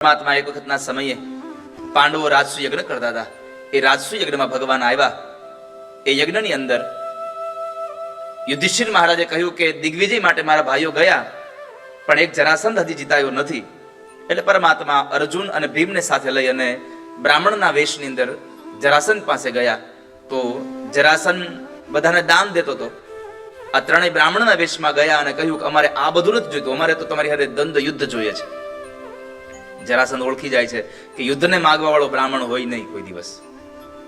પરમાત્મા એક વખતના સમયે પાંડવો રાજસુ યજ્ઞ કરતા હતા. એ રાજસુ યજ્ઞમાં ભગવાન આવ્યા. એ યજ્ઞની અંદર યુધિષ્ઠિર મહારાજે કહ્યું કે દિગ્વિજય માટે મારા ભાઈઓ ગયા, પણ એક જરાસંધ હજી જીતાયો નથી. એટલે પરમાત્મા અર્જુન અને ભીમને સાથે લઈ અને બ્રાહ્મણના વેશની અંદર જરાસંધ પાસે ગયા. તો જરાસન બધાને દાન દેતો હતો. આ ત્રણેય બ્રાહ્મણના વેશમાં ગયા અને કહ્યું કે અમારે આ બધું નથી જોઈતું. અમારે તો તમારી હારે દ્વંદ યુદ્ધ જોઈએ છે. જરાસંધ ઓળખી જાય છે કે યુદ્ધને માગવા વાળો બ્રાહ્મણ હોય નહીં કોઈ દિવસ.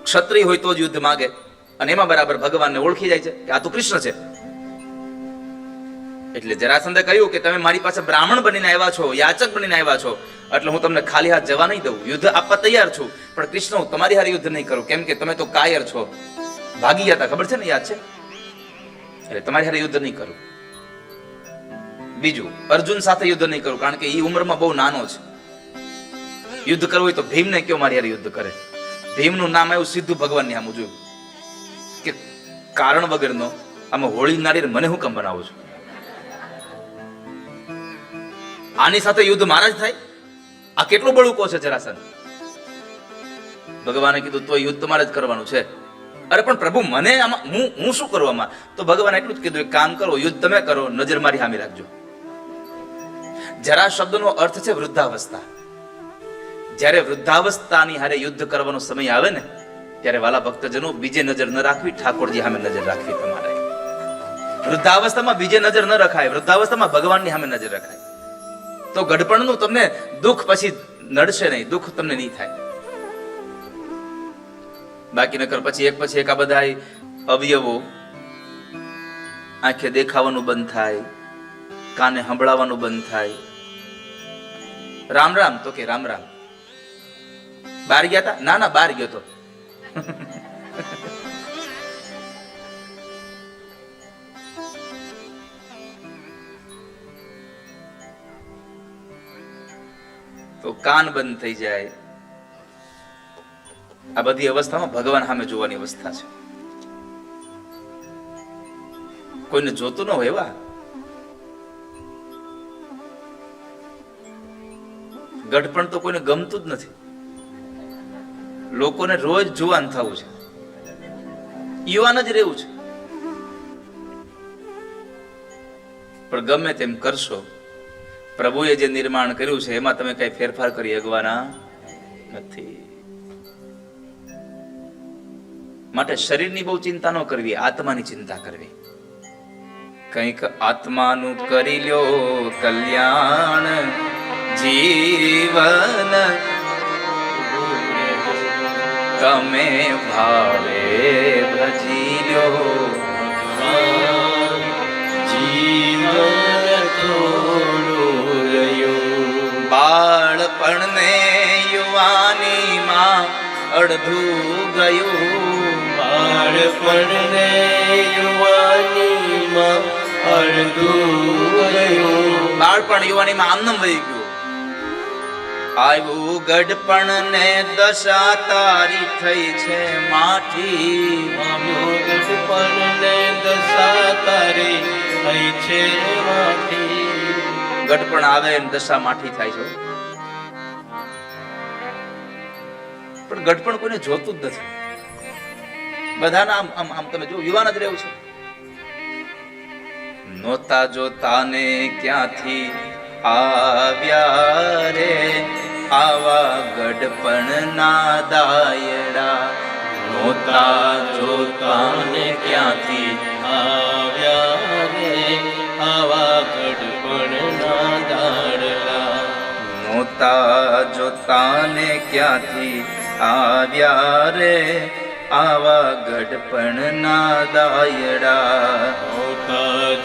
ક્ષત્રિય હોય તો જ યુદ્ધ માગે. અને એમાં બરાબર ભગવાનને ઓળખી જાય છે કે આ તો કૃષ્ણ છે. એટલે જરાસંધે કહ્યું કે તમે મારી પાસે બ્રાહ્મણ બનીને આવ્યા છો, યાચક બનીને આવ્યા છો. એટલે હું તમને ખાલી હાથ જવા નહીં દઉં. યુદ્ધ આપવા તૈયાર છું. પણ કૃષ્ણ, હું તમારી હારે યુદ્ધ નહીં કરું. કેમ કે તમે તો કાયર છો. ભાગી ગયા ખબર છે ને? યાદ છે? એટલે તમારી હારે યુદ્ધ નહીં કરું. બીજું, અર્જુન સાથે યુદ્ધ નહીં કરું. કારણ કે એ ઉંમરમાં બહુ નાનો છે. યુદ્ધ કરવું હોય તો ભીમને કયો મારી યુદ્ધ કરે? ભીમનું નામ આવ્યું સીધું ભગવાનની આમ જોયું. કે કારણ વગરનો આમાં હોળી નારી મને હું કામ બનાવું છું? આની સાથે યુદ્ધ મારા જ થાય? આ કેટલું બળુકો છે જરાસન? ભગવાને કીધું, તો યુદ્ધ તમારે જ કરવાનું છે. અરે પણ પ્રભુ, મને આમાં હું હું શું કરવામાં તો ભગવાન એટલું જ કીધું કામ કરો, યુદ્ધ તમે કરો, નજર મારી હામી રાખજો. જરા શબ્દનો અર્થ છે વૃદ્ધાવસ્થા. જ્યારે વૃદ્ધાવસ્થાની હારે યુદ્ધ કરવાનો સમય આવે ને, ત્યારે વાલા ભક્તજનો બીજે નજર ન રાખવી, ઠાકોરજી સામે નજર રાખવી તમારે. વૃદ્ધાવસ્થામાં બીજે નજર ન રખાય, વૃદ્ધાવસ્થામાં ભગવાનની સામે નજર રખાય. તો ગઢપણનું તમને દુઃખ પછી નડશે નહીં, દુઃખ તમને નહીં થાય. બાકી નકર પછી એક પછી એક આ બધા અવયવો આંખે દેખાવાનું બંધ થાય, કાને સંભળાવાનું બંધ થાય. રામ રામ તો કે રામ રામ. બાર ગયા તા? ના ના, બાર ગયો તો. તો કાન બંધ થઈ જાય. આ બધી અવસ્થામાં ભગવાન સામે જોવાની અવસ્થા છે. કોઈને જોતું ન હોય એવા. ગઢપણ તો કોઈને ગમતું જ નથી. લોકોને રોજ જુવાન થવું છે. યુવાન જ રહેવું છે. પણ ગમે તેમ કરશો, પ્રભુએ જે નિર્માણ કર્યું છે, એમાં તમે કઈ ફેરફાર કરી શકવાના નથી. માટે શરીરની બહુ ચિંતા ન કરવી, આત્માની ચિંતા કરવી. કંઈક આત્માનું કરી લ્યો, કલ્યાણ, જીવન તમે ભાવે ભજી લો. બાળપણને યુવાનીમાં અડધું ગયું. બાળપણને યુવાનીમાં અડધું ગયું. બાળપણ યુવાનીમાં આમનમ વહી ગયું. આવ્યું ગઢપણ ને દશા તારી થઈ છે માઠી. આવું ગડપણ ને દશા તારી થઈ છે માઠી. ગઢપણ આવે ને દશા માઠી થાય છે. પણ ગઢપણ કોઈને જોતું જ નથી. બધાના આમ આમ આમ તમે જો યુવાન જ રહેવું છે. નોતા જોતા ને ક્યાંથી આવ્યા રે આવા ગઢપણ ના દાયડા નોતા જોતા ને ક્યાંથી આવ્યા રે આવા ગઢપણના દાડલા નોતા જોતા ને ક્યાંથી આવ્યા રે આવા ગઢપણ ના દાયડા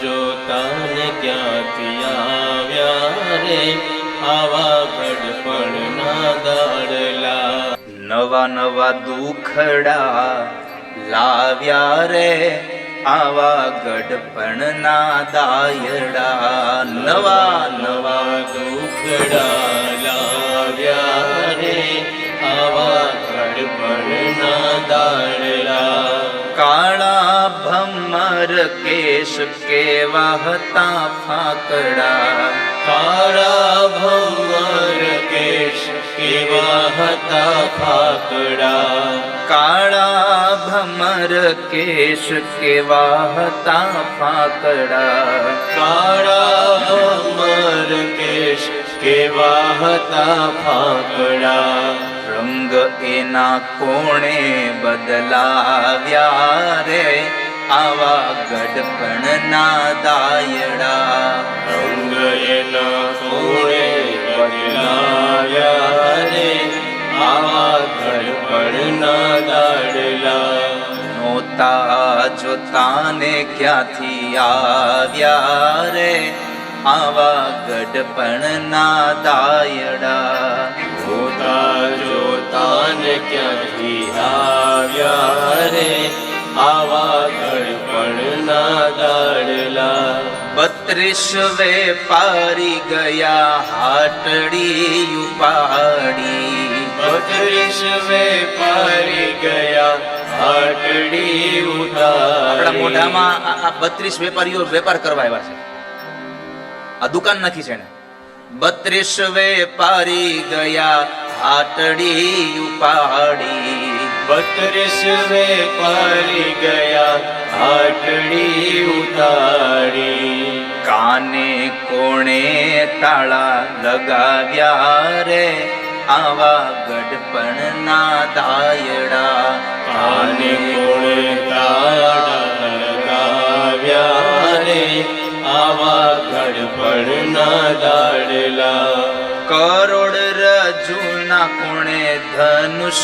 જોતા ને ક્યાંથી આવ્યા રે? આવા ગઢપણના દાડલા નવા નવા દુખડા લાવ્યા રે. આવા ગઢપણ ના દાયડા નવા નવા દુખડા લાવ્યા રે. આવા કેશ કેવા હતા ફાકડા કાળા ભંવર કેશ કેવા હતા ફાકડા કાળા ભમર કેશ કેવા હતા ફાકડા કાળા ભમર કેશ કેવા હતા ફાકડા રંગ એના કોણે બદલાવ્યા રે આવા ગડપણના દાયડા રંગ એના કોણે બદલાવ્યા રે આવા ઘડપણના દાડલા નોતા જોતાને ક્યાંથી આવ્યા રે? આવા ગડપણના દાયડા જોતા જોતાને ક્યાંથી આવ્યા રે? આવા ઘડપણના દાડલા. બત્રીસ વેપારી ગયા હાટડી ઉપાડી. બત્રીસ વેપારી ગયા હાટડી આપણા મોઢામાં આ બત્રીસ વેપારીઓ વેપાર કરવા આવ્યા છે. આ દુકાન નથી છે ને બત્રીસ વેપારી ગયા હાટડી ઉપાડી. બત્રીસ વેપારી ગયા, આટડી ઉતારી. કાને કોણે તાળા લગાવ્યા રે? આવા ગઢપણના દાયડા. કાને કોણે ધનુષ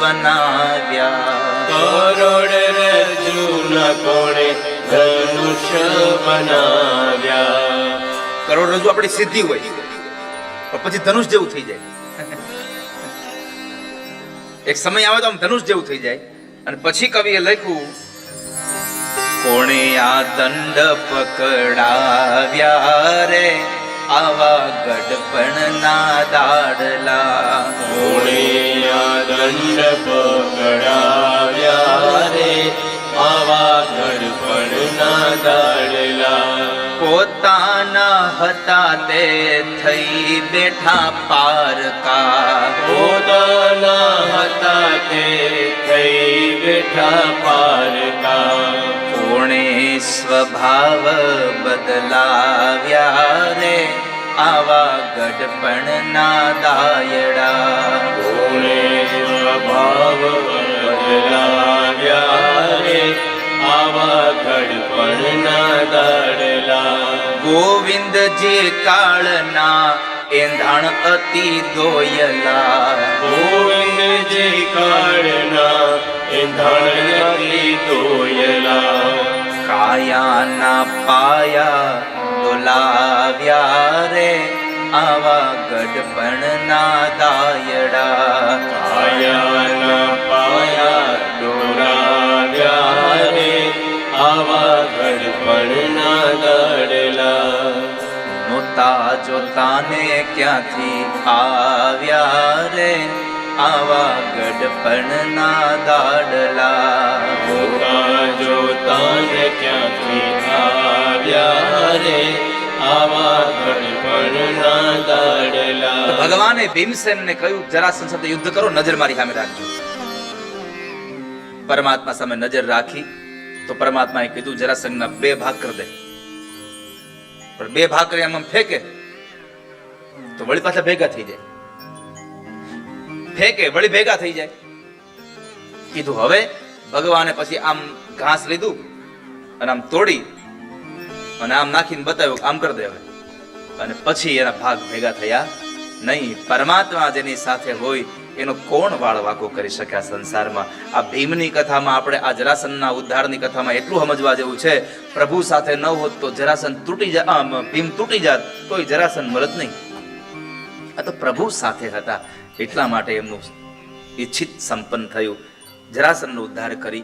બનાવ્યા કરોડ રજુના કોણે ધનુષ બનાવ્યા. કરોડ રજુ આપણી સિદ્ધિ હોય. પણ પછી ધનુષ જેવું થઈ જાય. એક સમય આવે તો આમ ધનુષ જેવું થઈ જાય. અને પછી કવિએ લખ્યું કોણે આ દંડ પકડાવ્યા રે? આવા ગડપણના દાડલા. કોણે આ દંડ પકડાવ્યા રે? આવા ઘડપણના દાડલા. પોતાના હતા તે થઈ બેઠા પારકા પોતાના હતા તે થઈ બેઠા પારકા કોણે સ્વભાવ બદલાવ્યા રે? આવા ગડપણના દાયડા કોણે સ્વભાવ બદલાવ્યા રે આવા ઘડપણના દાડલા ગોવિંદજી કાળના એંધાણ અતિ દોયલા. ગોવિંદજી કાળના એંધાણથી તોયલા કાયાના પાયા ડોલાવ્યા રે આવા ગઢપણના દાયડા. કાયાના પાયા ડોરાવ્યા રે આવા ગઢપણના દાડલા નોતા જોતાને ક્યાંથી આવ્યા રે આવા ગઢપણના દાડલા જોતા જોતાને ક્યાંથી આવ્યા રે આવા કહ્યું જરાસંઘ સાથે યુદ્ધ કરો, નજર મારી સામે રાખજો. પરમાત્મા સામે નજર રાખી, તો પરમાત્માએ કીધું જરાસંઘના બે ભાગ કરી દે. પણ બે ભાગ કરી આમ ફેંકે, તો વળી પાછા ભેગા થઈ જાય. ફેંકે, વળી ભેગા થઈ જાય. કીધું, હવે ભગવાને પછી આમ ઘાસ લીધું અને આમ તોડી અને આમ નાખીને બતાવ્યું આમ કરી દે હવે. અને પછી એના ભાગ ભેગા થયા. નહીં, પરમાત્મા જેની સાથે હોય એનો કોણ વાળ વાકો કરી શકે આ સંસારમાં? આ ભીમની કથામાં આપણે આ જરાસનના ઉદ્ધારની કથામાં એટલું સમજવા જેવું છે. પ્રભુ સાથે ન હોત તો જરાસન તૂટી જા ભીમ તૂટી જાત, તોય જરાસન મરત નહીં. આ તો પ્રભુ સાથે હતા. એટલા માટે એમનું ઈચ્છિત સંપન્ન થયું. જરાસનનો ઉદ્ધાર કરી